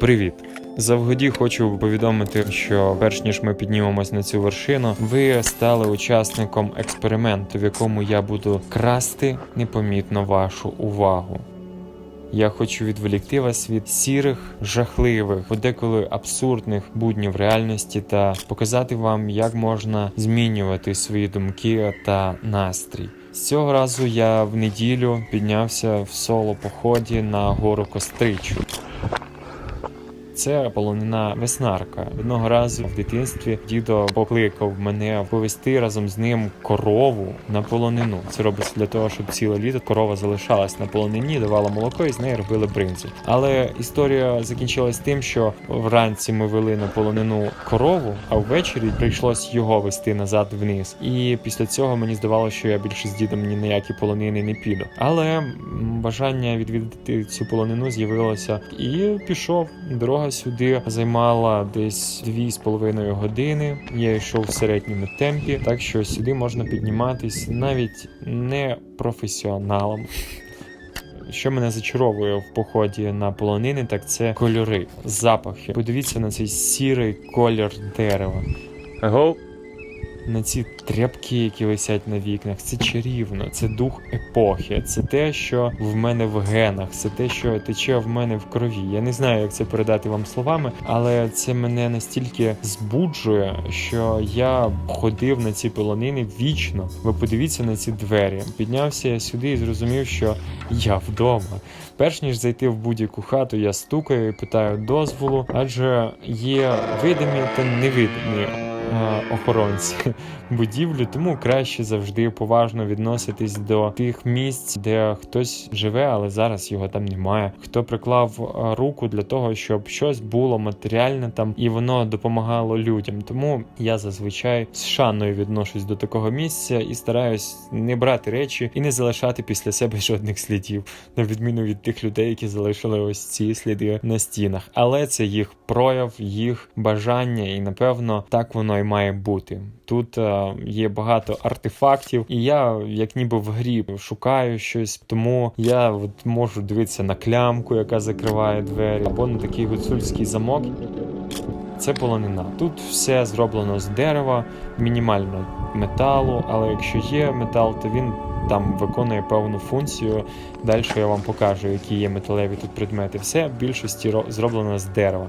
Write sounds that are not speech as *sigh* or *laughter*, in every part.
Привіт! Завгоді хочу повідомити, що перш ніж ми піднімемось на цю вершину, ви стали учасником експерименту, в якому я буду красти непомітно вашу увагу. Я хочу відволікти вас від сірих, жахливих, подеколи абсурдних буднів реальності та показати вам, як можна змінювати свої думки та настрій. З цього разу я в неділю піднявся в соло поході на гору Костричу. Це полонина веснарка. Одного разу в дитинстві дідо покликав мене повести разом з ним корову на полонину. Це робиться для того, щоб ціле літо корова залишалась на полонині, давала молоко і з неї робили бринзу. Але історія закінчилась тим, що вранці ми вели на полонину корову, а ввечері прийшлось його вести назад вниз. І після цього мені здавалося, що я більше з дідом ні на які полонини не піду. Але бажання відвідати цю полонину з'явилося і пішов. Дорога сюди займала десь дві з половиною години. Я йшов в середньому темпі, так що сюди можна підніматись навіть не професіоналам. Що мене зачаровує в поході на полонини, так це кольори, запахи. Подивіться на цей сірий колір дерева. Го! На ці тряпки, які висять на вікнах, це чарівно, це дух епохи, це те, що в мене в генах, це те, що тече в мене в крові. Я не знаю, як це передати вам словами, але це мене настільки збуджує, що я ходив на ці полонини вічно. Ви подивіться на ці двері. Піднявся я сюди і зрозумів, що я вдома. Перш ніж зайти в будь-яку хату, я стукаю і питаю дозволу, адже є видимі та невидимі охоронці *laughs* будівлі, тому краще завжди поважно відноситись до тих місць, де хтось живе, але зараз його там немає. Хто приклав е, руку для того, щоб щось було матеріальне там і воно допомагало людям. Тому я зазвичай з шаною відношусь до такого місця і стараюсь не брати речі і не залишати після себе *laughs* жодних слідів, на відміну від тих людей, які залишили ось ці сліди на стінах. Але це їх прояв, їх бажання, і напевно так воно і має бути. Тут е, є багато артефактів, і я, як ніби в грі, шукаю щось, тому я от можу дивитися на клямку, яка закриває двері, або на такий гуцульський замок. Це полонина. Тут все зроблено з дерева, мінімально металу, але якщо є метал, то він там виконує певну функцію. Далі я вам покажу, які є металеві тут предмети. Все в більшості зроблено з дерева.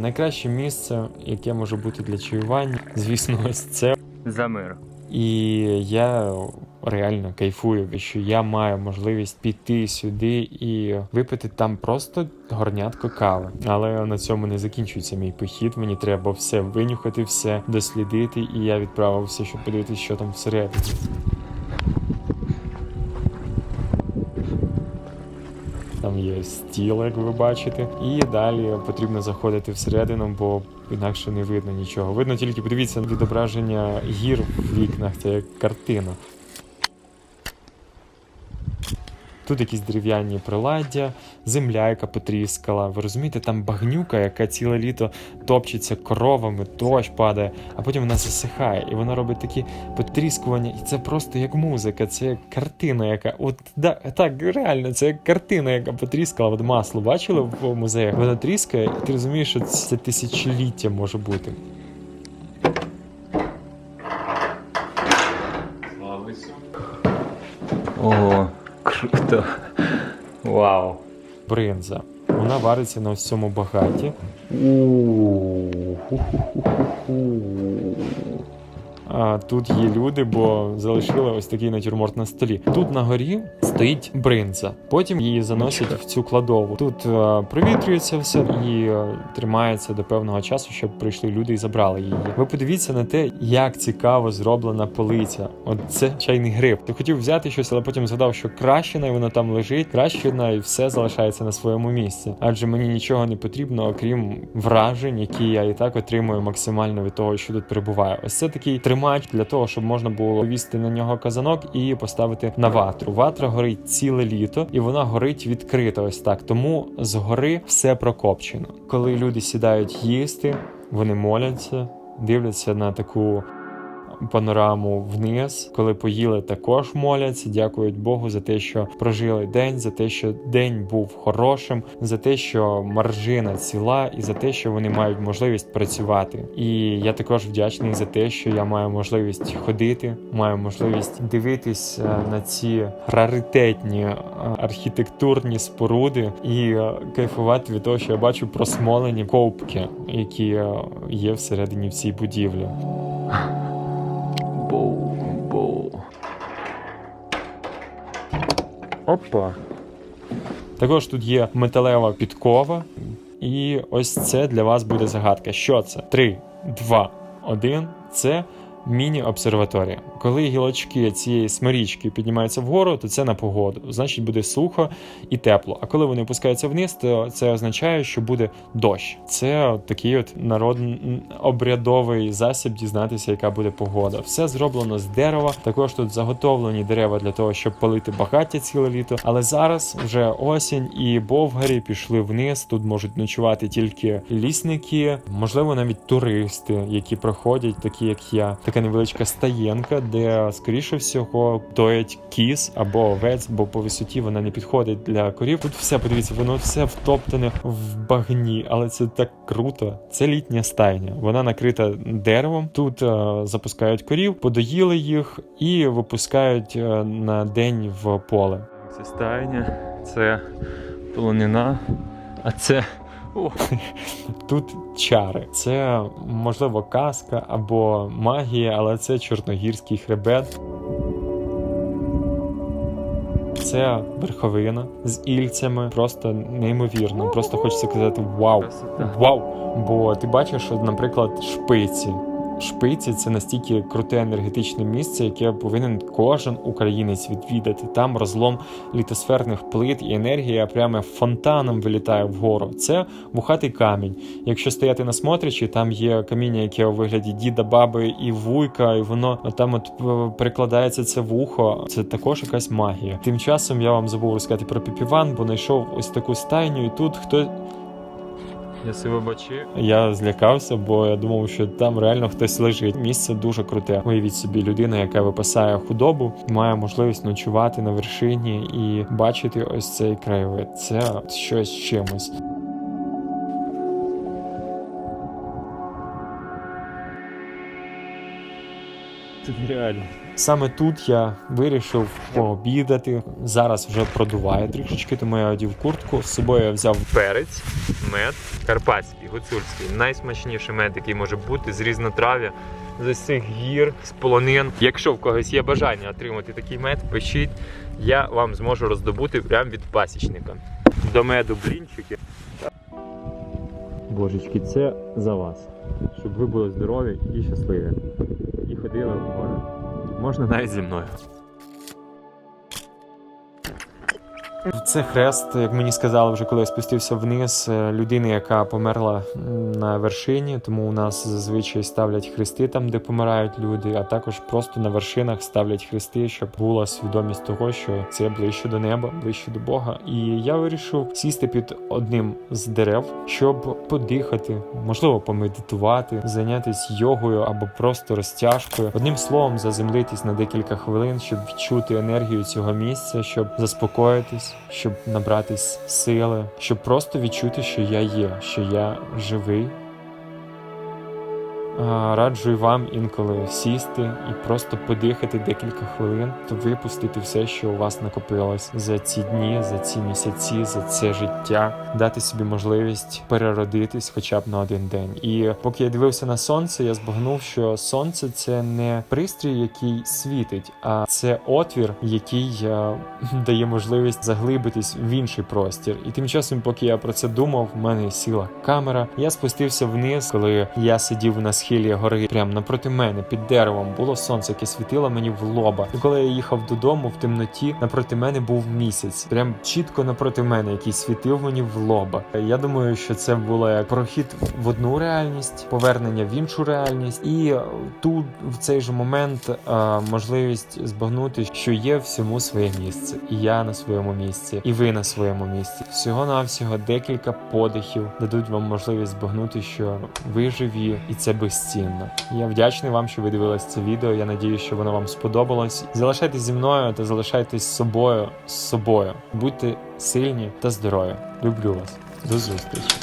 Найкраще місце, яке може бути для чаювання, звісно, *laughs* ось це. За мир. І я реально кайфую, що я маю можливість піти сюди і випити там просто горнятко кави. Але на цьому не закінчується мій похід. Мені треба все винюхати, все дослідити, і я відправився, щоб подивитися, що там всередині. Там є стіл, як ви бачите, і далі потрібно заходити всередину, бо інакше не видно нічого. Видно тільки подивіться відображення гір в вікнах, це як картина. Тут якісь дерев'яні приладдя, земля, яка потріскала. Ви розумієте, там багнюка, яка ціле літо топчеться коровами, дощ падає, а потім вона засихає, і вона робить такі потріскування. І це просто як музика, це як картина, яка от да, так реально, це як картина, яка потріскала. От масло бачили в музеях? Вона тріскає, і ти розумієш, що це тисячоліття може бути. Ого, круто. Вау. Бринза. Вона вариться на ось цьому багаті. А тут є люди, бо залишили ось такий натюрморт на столі. Тут на горі стоїть бринза. Потім її заносять в цю кладову. Тут е, провітрюється все і е, тримається до певного часу, щоб прийшли люди і забрали її. Ви подивіться на те, як цікаво зроблена полиця. От це чайний гриб. Ти хотів взяти щось, але потім згадав, що кращена, і воно там лежить, кращена, і все залишається на своєму місці. Адже мені нічого не потрібно, окрім вражень, які я і так отримую максимально від того, що тут перебуває. Ось це такий тримач для того, щоб можна було повісти на нього казанок і поставити на ватру. Ватра горить ціле літо, і вона горить відкрито. Ось так. Тому згори все прокопчено. Коли люди сідають їсти, вони моляться, дивляться на таку панораму вниз. Коли поїли, також моляться. Дякують Богу за те, що прожили день, за те, що день був хорошим, за те, що маржина ціла, і за те, що вони мають можливість працювати. І я також вдячний за те, що я маю можливість ходити, маю можливість дивитись е, на ці раритетні е, архітектурні споруди і е, кайфувати від того, що я бачу просмолені ковпки, які є всередині в цій будівлі. Боу, боу. Опа. Також тут є металева підкова. І ось це для вас буде загадка. Що це? 3, 2, 1. Це міні-обсерваторія. Коли гілочки цієї смирічки піднімаються вгору, то це на погоду. Значить, буде сухо і тепло. А коли вони опускаються вниз, то це означає, що буде дощ. Це от такий от народний обрядовий засіб дізнатися, яка буде погода. Все зроблено з дерева. Також тут заготовлені дерева для того, щоб палити багаття ціле літо. Але зараз вже осінь і бовгарі пішли вниз. Тут можуть ночувати тільки лісники, можливо, навіть туристи, які проходять, такі як я. Така невеличка стаєнка, де скоріше всього доять кіз або овець, бо по висоті вона не підходить для корів. Тут все подивіться, воно все втоптане в багні, але це так круто. Це літня стайня. Вона накрита деревом. Тут е, запускають корів, подоїли їх і випускають е, на день в поле. Це стайня, це полонина, а це. О, *laughs* Тут чари. Це можливо казка або магія, але це чорногірський хребет. Це верховина з ільцями. Просто неймовірно. Просто хочеться казати вау. Вау! Бо ти бачиш, що, наприклад, шпиці. Шпиці це настільки круте енергетичне місце, яке повинен кожен українець відвідати. Там розлом літосферних плит і енергія прямо фонтаном вилітає вгору. Це вухатий камінь. Якщо стояти на смотричі, там є каміння, яке у вигляді діда, баби і вуйка, і воно там от е, перекладається це вухо. Це також якась магія. Тим часом я вам забув розказати про піпіван, бо знайшов ось таку стайню, і тут хто Себе я злякався, бо я думав, що там реально хтось лежить. Місце дуже круте. Уявіть собі, людина, яка випасає худобу, має можливість ночувати на вершині і бачити ось цей краєвид. Це щось чимось. Це нереально. Саме тут я вирішив пообідати. Зараз вже продуває трішечки, тому я одів куртку. З собою я взяв Перець, мед, карпатський, гуцульський. Найсмачніший мед, який може бути з різнотрав'я, з цих гір, з полонин. Якщо в когось є бажання отримати такий мед, пишіть, я вам зможу роздобути прямо від пасічника. До меду блінчики. божечки. Це за вас, щоб ви були здорові і щасливі. Ходили в море. Можна навіть зі мною. Це хрест, як мені сказали, вже коли я спустився вниз, е, людини, яка померла на вершині. Тому у нас зазвичай ставлять хрести там, де помирають люди, а також просто на вершинах ставлять хрести, щоб була свідомість того, що це ближче до неба, ближче до Бога. І я вирішив сісти під одним з дерев, щоб подихати, можливо, помедитувати, зайнятися йогою або просто розтяжкою. Одним словом, заземлитись на декілька хвилин, щоб відчути енергію цього місця, щоб заспокоїтись, щоб набратись сили, щоб просто відчути, що я є, що я живий. Раджу вам інколи сісти і просто подихати декілька хвилин, то випустити все, що у вас накопилось за ці дні, за ці місяці, за це життя, дати собі можливість переродитись хоча б на один день. І поки я дивився на сонце, я збагнув, що сонце це не пристрій, який світить, а це отвір, який е, *laughs* дає можливість заглибитись в інший простір. І тим часом, поки я про це думав, в мене сіла камера. Я спустився вниз, коли я сидів на схилі гори, прямо напроти мене, під деревом, було сонце, яке світило мені в лоба. І коли я їхав додому в темноті, напроти мене був місяць, прям чітко напроти мене, який світив мені в лоба. Я думаю, що це було як прохід в одну реальність, повернення в іншу реальність, і тут в цей же момент е, можливість збагнути, що є всьому своє місце, і я на своєму місці, і ви на своєму місці. Всього навсього декілька подихів дадуть вам можливість збагнути, що ви живі, і це без безцінно. Я вдячний вам, що ви дивились це відео. Я надію, що воно вам сподобалось. Залишайтесь зі мною та залишайтесь собою з собою. Будьте сильні та здорові. Люблю вас. До зустрічі.